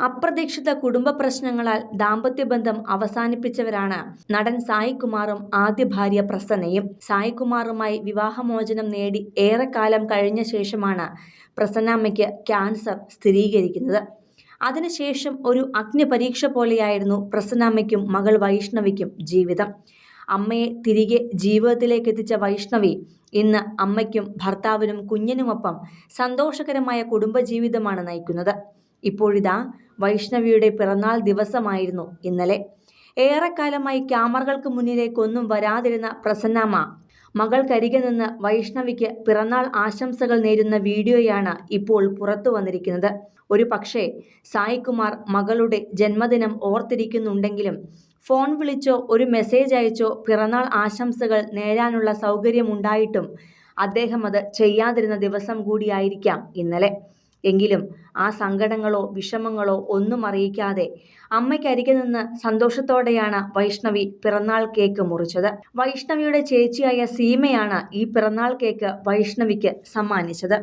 അപ്രതീക്ഷിത കുടുംബ പ്രശ്നങ്ങളാൽ ദാമ്പത്യബന്ധം അവസാനിപ്പിച്ചവരാണ് നടൻ സായികുമാറും ആദ്യ ഭാര്യ പ്രസന്നയും. സായികുമാറുമായി വിവാഹമോചനം നേടി ഏറെക്കാലം കഴിഞ്ഞ ശേഷമാണ് പ്രസന്നാമ്മയ്ക്ക് ക്യാൻസർ സ്ഥിരീകരിക്കുന്നത്. അതിനുശേഷം ഒരു അഗ്നിപരീക്ഷ പോലെയായിരുന്നു പ്രസന്നാമ്മയ്ക്കും മകൾ വൈഷ്ണവിക്കും ജീവിതം. അമ്മയെ തിരികെ ജീവിതത്തിലേക്ക് എത്തിച്ച വൈഷ്ണവി ഇന്ന് അമ്മയ്ക്കും ഭർത്താവിനും കുഞ്ഞിനുമൊപ്പം സന്തോഷകരമായ കുടുംബജീവിതമാണ് നയിക്കുന്നത്. ഇപ്പോഴിതാ വൈഷ്ണവിയുടെ പിറന്നാൾ ദിവസമായിരുന്നു ഇന്നലെ. ഏറെക്കാലമായി ക്യാമറകൾക്ക് മുന്നിലേക്കൊന്നും വരാതിരുന്ന പ്രസന്നമ്മ മകൾക്കരികെ നിന്ന് വൈഷ്ണവിക്ക് പിറന്നാൾ ആശംസകൾ നേരുന്ന വീഡിയോയാണ് ഇപ്പോൾ പുറത്തു വന്നിരിക്കുന്നത്. ഒരു പക്ഷേ സായികുമാർ മകളുടെ ജന്മദിനം ഓർത്തിരിക്കുന്നുണ്ടെങ്കിലും ഫോൺ വിളിച്ചോ ഒരു മെസ്സേജ് അയച്ചോ പിറന്നാൾ ആശംസകൾ നേരാനുള്ള സൗകര്യമുണ്ടായിട്ടും അദ്ദേഹം അത് ചെയ്യാതിരുന്ന ദിവസം കൂടിയായിരിക്കാം ഇന്നലെ. എങ്കിലും ആ സങ്കടങ്ങളോ വിഷമങ്ങളോ ഒന്നും അറിയിക്കാതെ അമ്മയ്ക്കരികെ നിന്ന് സന്തോഷത്തോടെയാണ് വൈഷ്ണവി പിറന്നാൾ കേക്ക് മുറിച്ചത്. വൈഷ്ണവിയുടെ ചേച്ചിയായ സീമയാണ് ഈ പിറന്നാൾ കേക്ക് വൈഷ്ണവിക്ക് സമ്മാനിച്ചത്.